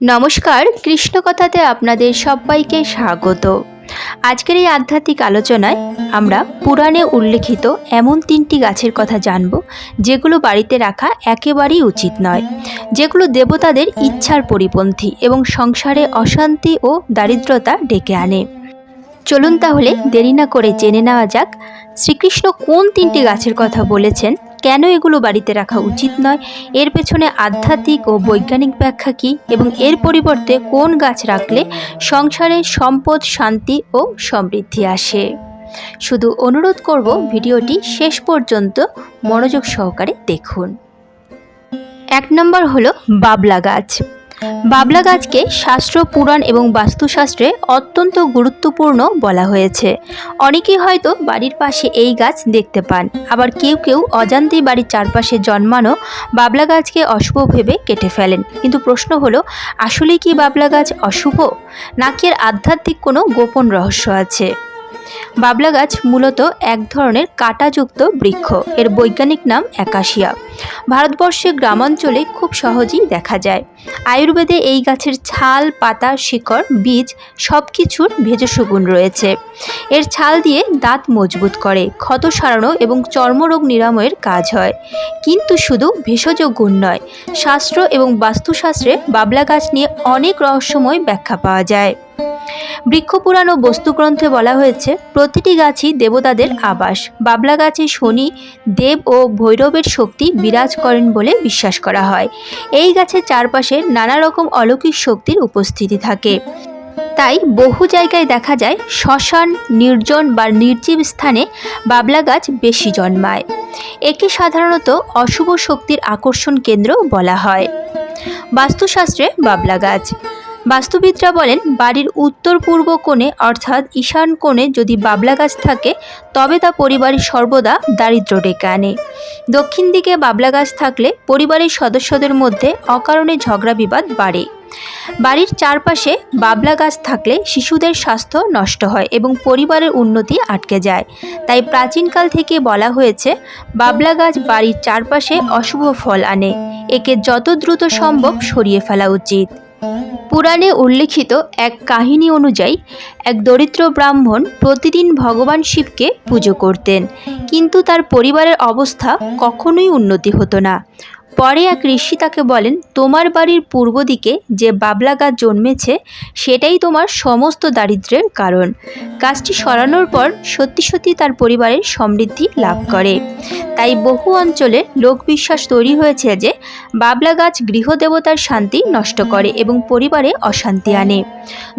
নমস্কার, কৃষ্ণকথাতে আপনাদের সবাইকে স্বাগত। আজকের এই আধ্যাত্মিক আলোচনায় আমরা পুরাণে উল্লেখিত এমন তিনটি গাছের কথা জানব, যেগুলো বাড়িতে রাখা একেবারেই উচিত নয়, যেগুলো দেবতাদের ইচ্ছার পরিপন্থী এবং সংসারে অশান্তি ও দারিদ্রতা ডেকে আনে। চলুন তাহলে দেরি না করে জেনে নেওয়া যাক, শ্রীকৃষ্ণ কোন তিনটি গাছের কথা বলেছেন কেন এগুলো বাড়িতে রাখা উচিত নয়? এর পেছনে আধ্যাত্মিক ও বৈজ্ঞানিক ব্যাখ্যা কী? এবং এর পরিবর্তে কোন গাছ রাখলে সংসারে সম্পদ, শান্তি ও সমৃদ্ধি আসে? শুধু অনুরোধ করব ভিডিওটি শেষ পর্যন্ত মনোযোগ সহকারে দেখুন। এক নম্বর হলো বাবলা গাছ। বাবলা গাছকে শাস্ত্র, পুরাণ এবং বাস্তুশাস্ত্রে অত্যন্ত গুরুত্বপূর্ণ বলা হয়েছে। অনেকেই হয়তো বাড়ির পাশে এই গাছ দেখতে পান। আবার কেউ কেউ অজান্তেই বাড়ির চারপাশে জন্মানো বাবলা গাছকে অশুভ ভেবে কেটে ফেলেন। কিন্তু প্রশ্ন হলো, আসলে কি বাবলা গাছ অশুভ? নাকি এর আধ্যাত্মিক কোনো গোপন রহস্য আছে? বাবলা গাছ মূলত এক ধরনের কাঁটাযুক্ত বৃক্ষ। এর বৈজ্ঞানিক নাম অ্যাকাশিয়া ভারতবর্ষে গ্রামাঞ্চলে খুব সহজেই দেখা যায়। আয়ুর্বেদে এই গাছের ছাল, পাতা, শিকড়, বীজ সব কিছুর ভেষজ গুণ রয়েছে। এর ছাল দিয়ে দাঁত মজবুত করে, ক্ষত সারানো এবং চর্মরোগ নিরাময়ের কাজ হয়। কিন্তু শুধু ভেষজ গুণ নয়, শাস্ত্র এবং বাস্তুশাস্ত্রে বাবলা গাছ নিয়ে অনেক রহস্যময় ব্যাখ্যা পাওয়া যায়। বৃক্ষপুরাণ ও বস্তুগ্রন্থে বলা হয়েছে, প্রতিটি গাছই দেবতাদের আবাস। বাবলা গাছে শনি, দেব ও ভৈরবের শক্তি বিরাজ করেন বলে বিশ্বাস করা হয়। এই গাছের চারপাশে নানা রকম অলৌকিক শক্তির উপস্থিতি থাকে। তাই বহু জায়গায় দেখা যায়, শ্মশান, নির্জন বা নির্জীব স্থানে বাবলা গাছ বেশি জন্মায়। একে সাধারণত অশুভ শক্তির আকর্ষণ কেন্দ্র বলা হয়। বাস্তুশাস্ত্রে বাবলা গাছ। বাস্তুবিদরা বলেন, বাড়ির উত্তর পূর্ব কোণে অর্থাৎ ঈশান কোণে যদি বাবলা গাছ থাকে, তবে তা পরিবারের সর্বদা দারিদ্র ডেকে আনে। দক্ষিণ দিকে বাবলা গাছ থাকলে পরিবারের সদস্যদের মধ্যে অকারণে ঝগড়া বিবাদ বাড়ে। বাড়ির চারপাশে বাবলা গাছ থাকলে শিশুদের স্বাস্থ্য নষ্ট হয় এবং পরিবারের উন্নতি আটকে যায়। তাই প্রাচীনকাল থেকে বলা হয়েছে, বাবলা গাছ বাড়ির চারপাশে অশুভ ফল আনে। একে যত দ্রুত সম্ভব সরিয়ে ফেলা উচিত। পুরাণে উল্লিখিত এক কাহিনী অনুযায়ী, এক দরিদ্র ব্রাহ্মণ প্রতিদিন ভগবান শিবকে পুজো করতেন। কিন্তু তার পরিবারের অবস্থা কখনোই উন্নতি হতো না। পরে এক ঋষি তাকে বলেন, তোমার বাড়ির পূর্ব দিকে যে বাবলা গাছ জন্মেছে, সেটাই তোমার সমস্ত দারিদ্র্যের কারণ। গাছটি সরানোর পর সত্যি সত্যি তার পরিবারের সমৃদ্ধি লাভ করে। তাই বহু অঞ্চলে লোকবিশ্বাস তৈরি হয়েছে যে, বাবলা গাছ গৃহদেবতার শান্তি নষ্ট করে এবং পরিবারে অশান্তি আনে।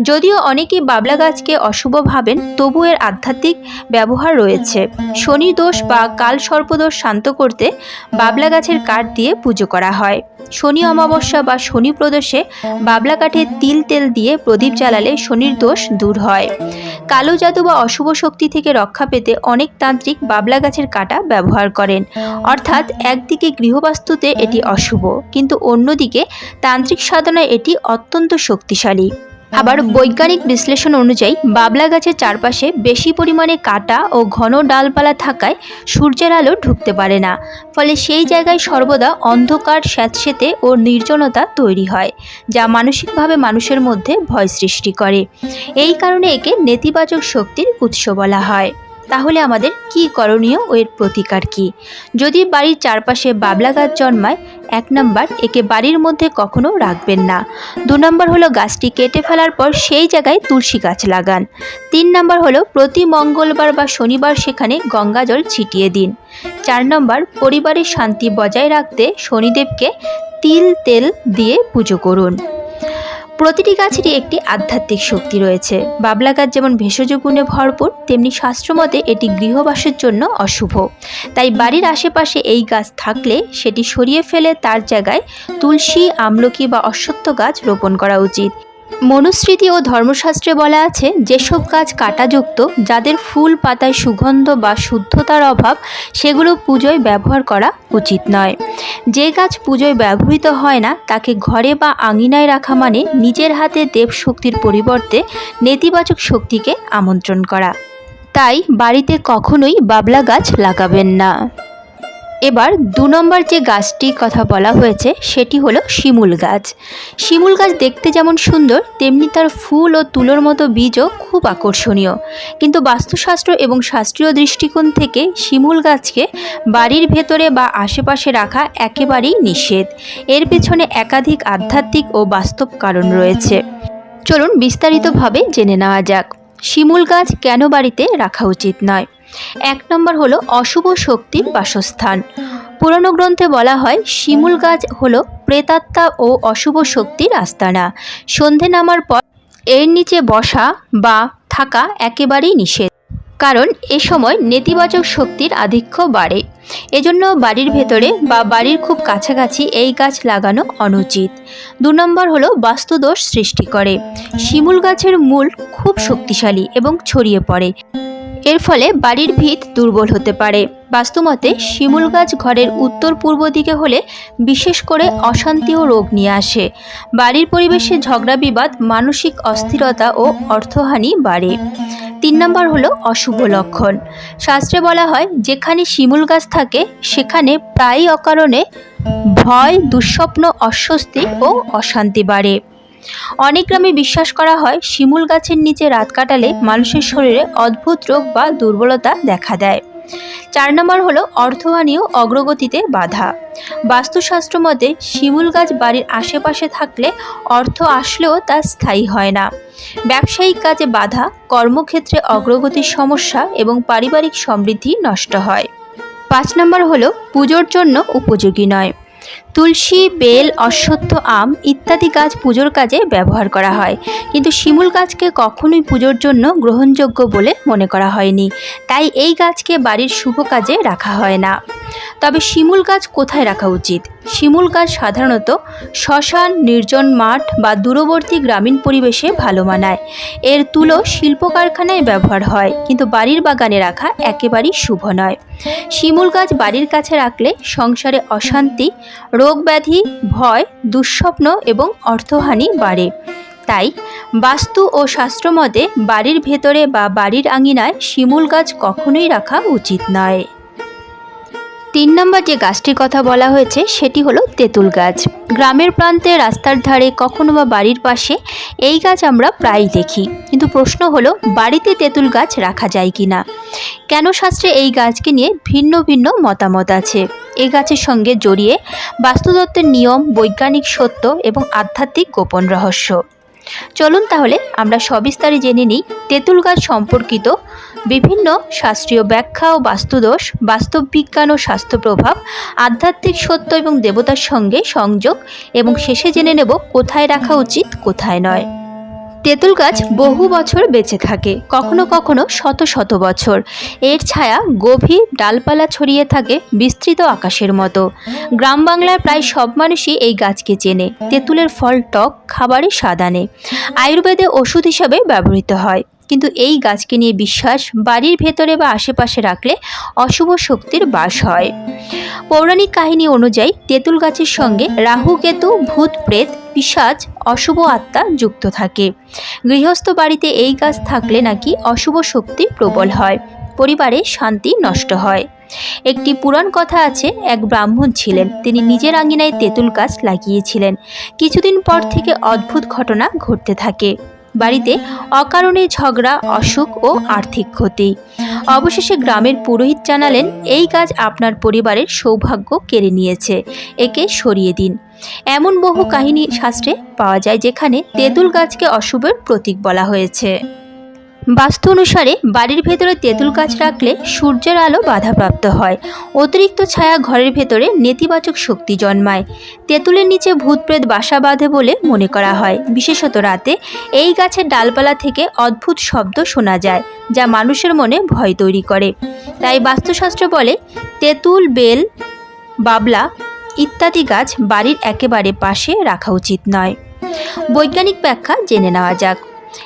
যদিও অনেকেই বাবলা গাছকে অশুভ ভাবেন, তবু এর আধ্যাত্মিক ব্যবহার রয়েছে। শনি দোষ বা কাল সর্পদোষ শান্ত করতে বাবলা গাছের কাঠ দিয়ে পুজো করা হয়। শনি অমাবস্যা বা শনি প্রদোষে বাবলা কাঠে তিল তেল দিয়ে প্রদীপ জ্বালালে শনির দোষ দূর হয়। কালো জাদু বা অশুভ শক্তি থেকে রক্ষা পেতে অনেক তান্ত্রিক বাবলা গাছের কাটা ব্যবহার করেন। অর্থাৎ একদিকে গৃহবাস্তুতে এটি অশুভ, কিন্তু অন্যদিকে তান্ত্রিক সাধনায় এটি অত্যন্ত শক্তিশালী। আবার বৈজ্ঞানিক বিশ্লেষণ অনুযায়ী বাবলা গাছের চারপাশে বেশি পরিমাণে কাটা ও ঘন ডালপালা থাকায় সূর্যের আলো ঢুকতে পারে না। ফলে সেই জায়গায় সর্বদা অন্ধকার, স্যাঁতসেতে ও নির্জনতা তৈরি হয়, যা মানসিকভাবে মানুষের মধ্যে ভয় সৃষ্টি করে। এই কারণে একে নেতিবাচক শক্তির উৎস বলা হয়। তাহলে আমাদের কি করণীয় ও এর প্রতিকার কি? যদি বাড়ির চারপাশে বাবলা গাছ জন্মায় এক নম্বর, একে বাড়ির মধ্যে কখনো রাখবেন না। দু নম্বর হলো গাছটি কেটে ফেলার পর সেই জায়গায় তুলসী গাছ লাগান। তিন নম্বর হলো প্রতি মঙ্গলবার বা শনিবার সেখানে গঙ্গা জল ছিটিয়ে দিন। চার নম্বর, পরিবারের শান্তি বজায় রাখতে শনিদেবকে তিল তেল দিয়ে পুজো করুন। প্রতিটি গাছেরই একটি আধ্যাত্মিক শক্তি রয়েছে। বাবলা গাছ যেমন ভেষজ গুণে ভরপুর, তেমনি শাস্ত্রমতে এটি গৃহবাসের জন্য অশুভ। তাই বাড়ির আশেপাশে এই গাছ থাকলে সেটি সরিয়ে ফেলে তার জায়গায় তুলসী, আমলকি বা অশ্বত্থ গাছ রোপণ করা উচিত। মনুস্মৃতি ও ধর্মশাস্ত্রে বলা আছে, যেসব গাছ কাটাযুক্ত, যাদের ফুল, পাতায় সুগন্ধ বা শুদ্ধতার অভাব, সেগুলো পুজোয় ব্যবহার করা উচিত নয়। যে গাছ পুজোয় ব্যবহৃত হয় না, তাকে ঘরে বা আঙিনায় রাখা মানে নিজের হাতে দেব শক্তির পরিবর্তে নেতিবাচক শক্তিকে আমন্ত্রণ করা। তাই বাড়িতে কখনোই বাবলা গাছ লাগাবেন না। এবার দু নম্বর যে গাছটির কথা বলা হয়েছে, সেটি হলো শিমুল গাছ। শিমুল গাছ দেখতে যেমন সুন্দর, তেমনি তার ফুল ও তুলোর মতো বীজও খুব আকর্ষণীয়। কিন্তু বাস্তুশাস্ত্র এবং শাস্ত্রীয় দৃষ্টিকোণ থেকে শিমুল গাছকে বাড়ির ভেতরে বা আশেপাশে রাখা একেবারেই নিষেধ। এর পেছনে একাধিক আধ্যাত্মিক ও বাস্তব কারণ রয়েছে। চলুন বিস্তারিতভাবে জেনে নেওয়া যাক। শিমুল গাছ কেন বাড়িতে রাখা উচিত নয়? এক নম্বর হলো অশুভ শক্তির বাসস্থান। পুরনো গ্রন্থে বলা হয়, শিমুল গাছ হলো প্রেতাত্মা ও অশুভ শক্তির আস্তানা। সন্ধে নামার পর এর নিচে বসা বা থাকা একেবারেই নিষেধ। কারণ এ সময় নেতিবাচক শক্তির আধিক্য বাড়ে। এজন্য বাড়ির ভেতরে বা বাড়ির খুব কাছাকাছি এই গাছ লাগানো অনুচিত। দু নম্বর হলো বাস্তুদোষ সৃষ্টি করে। শিমুল গাছের মূল খুব শক্তিশালী এবং ছড়িয়ে পড়ে। এর ফলে বাড়ির ভিত দুর্বল হতে পারে। বাস্তুমতে, শিমুল গাছ ঘরের উত্তর পূর্ব দিকে হলে বিশেষ করে অশান্তি ও রোগ নিয়ে আসে। বাড়ির পরিবেশে ঝগড়া বিবাদ, মানসিক অস্থিরতা ও অর্থহানি বাড়ে। তিন নম্বর হলো অশুভ লক্ষণ। শাস্ত্রে বলা হয়, যেখানে শিমুল গাছ থাকে, সেখানে প্রায়ই অকারণে ভয়, দুঃস্বপ্ন, অস্বস্তি ও অশান্তি বাড়ে। অনেক গ্রামে বিশ্বাস করা হয়, শিমুল গাছের নিচে রাত কাটালে মানুষের শরীরে অদ্ভুত রোগ বা দুর্বলতা দেখা দেয়। চার নম্বর হলো অর্থহানি ও অগ্রগতিতে বাধা। বাস্তুশাস্ত্র মতে, শিমুল গাছ বাড়ির আশেপাশে থাকলে অর্থ আসলেও তা স্থায়ী হয় না। ব্যবসায়িক কাজে বাধা, কর্মক্ষেত্রে অগ্রগতির সমস্যা এবং পারিবারিক সমৃদ্ধি নষ্ট হয়। পাঁচ নম্বর হলো পুজোর জন্য উপযোগী নয়। তুলসী, বেল, অশ্বত্থ আম ইত্যাদি গাছ পুজোর কাজে ব্যবহার করা হয়। কিন্তু শিমুল গাছকে কখনোই পুজোর জন্য গ্রহণযোগ্য বলে মনে করা হয়নি। তাই এই গাছকে বাড়ির শুভ কাজে রাখা হয় না। তবে শিমুল গাছ কোথায় রাখা উচিত? শিমুল গাছ সাধারণত শ্মশান, নির্জন মাঠ বা দূরবর্তী গ্রামীণ পরিবেশে ভালো মানায়। এর তুলো শিল্প কারখানায় ব্যবহার হয়, কিন্তু বাড়ির বাগানে রাখা একেবারেই শুভ নয়। শিমুল গাছ বাড়ির কাছে রাখলে সংসারে অশান্তি রোগ ব্যাধি ভয়, দুঃস্বপ্ন এবং অর্থহানি বাড়ে। তাই বাস্তু ও শাস্ত্রমতে বাড়ির ভেতরে বা বাড়ির আঙিনায় শিমুল গাছ কখনোই রাখা উচিত নয়। তিন নম্বর যে গাছটির কথা বলা হয়েছে, সেটি হলো তেঁতুল গাছ। গ্রামের প্রান্তে রাস্তার ধারে কখনো বা বাড়ির পাশে এই গাছ আমরা প্রায়ই দেখি। কিন্তু প্রশ্ন হলো, বাড়িতে তেঁতুল গাছ রাখা যায় কি না কেন শাস্ত্রে এই গাছকে নিয়ে ভিন্ন ভিন্ন মতামত আছে? এই গাছের সঙ্গে জড়িয়ে বাস্তুতত্ত্বের নিয়ম, বৈজ্ঞানিক সত্য এবং আধ্যাত্মিক গোপন রহস্য। চলুন তাহলে আমরা সবিস্তারে জেনে নিই, তেঁতুল গাছ সম্পর্কিত বিভিন্ন শাস্ত্রীয় ব্যাখ্যা ও বাস্তুদোষ, বাস্তব বিজ্ঞান ও স্বাস্থ্য প্রভাব, আধ্যাত্মিক সত্য এবং দেবতার সঙ্গে সংযোগ এবং শেষে জেনে নেব কোথায় রাখা উচিত, কোথায় নয়। তেঁতুল গাছ বহু বছর বেঁচে থাকে, কখনো কখনো শত শত বছর। এর ছায়া গভীর ডালপালা ছড়িয়ে থাকে বিস্তৃত আকাশের মতো। গ্রাম বাংলার প্রায় সব মানুষই এই গাছকে চেনে। তেঁতুলের ফল টক, খাবারে স্বাদ আনে। আয়ুর্বেদে ওষুধ হিসাবে ব্যবহৃত হয়। কিন্তু এই গাছকে নিয়ে বিশ্বাস বাড়ির ভেতরে বা আশেপাশে রাখলে অশুভ শক্তির বাস হয়। পৌরাণিক কাহিনী অনুযায়ী তেঁতুল গাছের সঙ্গে রাহু, কেতু, ভূত, প্রেত পিসাজ অশুভ আত্মা যুক্ত থাকে। গৃহস্থ বাড়িতে এই গাছ থাকলে নাকি অশুভ শক্তি প্রবল হয়, পরিবারে শান্তি নষ্ট হয়। একটি পুরাণ কথা আছে, এক ব্রাহ্মণ ছিলেন, তিনি নিজের আঙিনায় তেঁতুল গাছ লাগিয়েছিলেন। কিছুদিন পর থেকে অদ্ভুত ঘটনা ঘটতে থাকে। বাড়িতে অকারণে ঝগড়া, অসুখ ও আর্থিক ক্ষতি। অবশেষে গ্রামের পুরোহিত জানালেন, এই কাজ আপনার পরিবারের সৌভাগ্য কেড়ে নিয়েছে। একে সরিয়ে দিন। এমন বহু কাহিনী শাস্ত্রে পাওয়া যায়, যেখানে তেঁতুল গাছকে অশুভের প্রতীক বলা হয়েছে। বাস্তু অনুসারে বাড়ির ভেতরে তেঁতুল গাছ রাখলে সূর্যের আলো বাধাপ্রাপ্ত হয়। অতিরিক্ত ছায়া ঘরের ভেতরে নেতিবাচক শক্তি জন্মায়। তেঁতুলের নিচে ভূতপ্রেত বাসা বাঁধে বলে মনে করা হয়। বিশেষত রাতে এই গাছের ডালপালা থেকে অদ্ভুত শব্দ শোনা যায়, যা মানুষের মনে ভয় তৈরি করে। তাই বাস্তুশাস্ত্র বলে, তেঁতুল, বেল, বাবলা ইত্যাদি গাছ বাড়ির একেবারে পাশে রাখা উচিত নয়। বৈজ্ঞানিক ব্যাখ্যা জেনে নেওয়া যাক।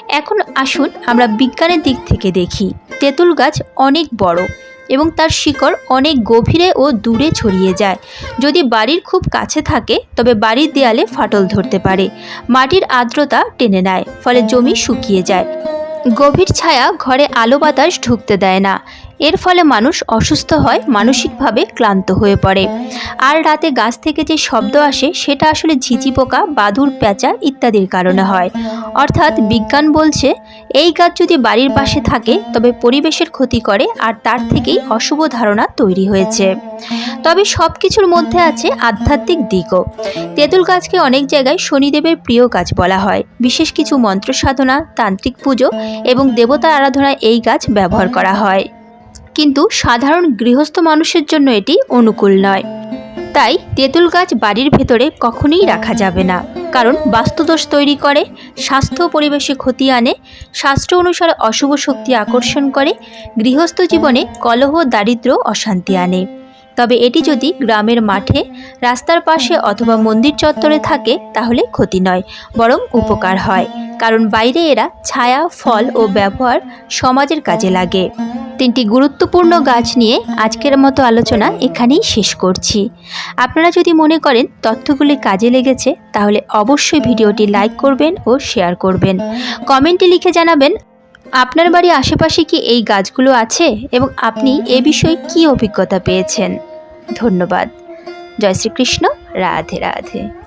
এখন আসুন আমরা বিজ্ঞানের দিক থেকে দেখি। তেঁতুল গাছ অনেক বড় এবং তার শিকড় অনেক গভীরে ও দূরে ছড়িয়ে যায়। যদি বাড়ির খুব কাছে থাকে, তবে বাড়ির দেয়ালে ফাটল ধরতে পারে। মাটির আর্দ্রতা টেনে নেয়, ফলে জমি শুকিয়ে যায়। গভীর ছায়া ঘরে আলো বাতাস ঢুকতে দেয় না। এর ফলে মানুষ অসুস্থ হয়, মানসিকভাবে ক্লান্ত হয়ে পড়ে। আর রাতে গাছ থেকে যে শব্দ আসে, সেটা আসলে ঝিঝি পোকা, বাদুর, প্যাঁচা ইত্যাদির কারণে হয়। অর্থাৎ বিজ্ঞান বলছে, এই গাছ যদি বাড়ির পাশে থাকে, তবে পরিবেশের ক্ষতি করে আর তার থেকেই অশুভ ধারণা তৈরি হয়েছে। তবে সব কিছুর মধ্যে আছে আধ্যাত্মিক দিকও। তেঁতুল গাছকে অনেক জায়গায় শনিদেবের প্রিয় গাছ বলা হয়। বিশেষ কিছু মন্ত্র সাধনা, তান্ত্রিক পুজো এবং দেবতা আরাধনায় এই গাছ ব্যবহার করা হয়। কিন্তু সাধারণ গৃহস্থ মানুষের জন্য এটি অনুকূল নয়। তাই তেঁতুল গাছ বাড়ির ভেতরে কখনোই রাখা যাবে না। কারণ বাস্তুদোষ তৈরি করে, স্বাস্থ্য পরিবেশে ক্ষতি আনে, শাস্ত্র অনুসারে অশুভ শক্তি আকর্ষণ করে, গৃহস্থ জীবনে কলহ দারিদ্র অশান্তি আনে। তবে এটি যদি গ্রামের মাঠে, রাস্তার পাশে অথবা মন্দির চত্বরে থাকে, তাহলে ক্ষতি নয়, বরং উপকার হয়, কারণ বাইরে এরা ছায়া, ফল ও ব্যবহার সমাজের কাজে লাগে। তিনটি গুরুত্বপূর্ণ গাছ নিয়ে আজকের মতো আলোচনা এখানেই শেষ করছি। আপনারা যদি মনে করেন তথ্যগুলি কাজে লেগেছে, তাহলে অবশ্যই ভিডিওটি লাইক করবেন ও শেয়ার করবেন। কমেন্টে লিখে জানাবেন আপনার বাড়ির আশেপাশে কি এই গাছগুলো আছে? এবং আপনি এ বিষয়ে কি অভিজ্ঞতা পেয়েছেন? ধন্যবাদ। জয় শ্রীকৃষ্ণ। রাধে রাধে।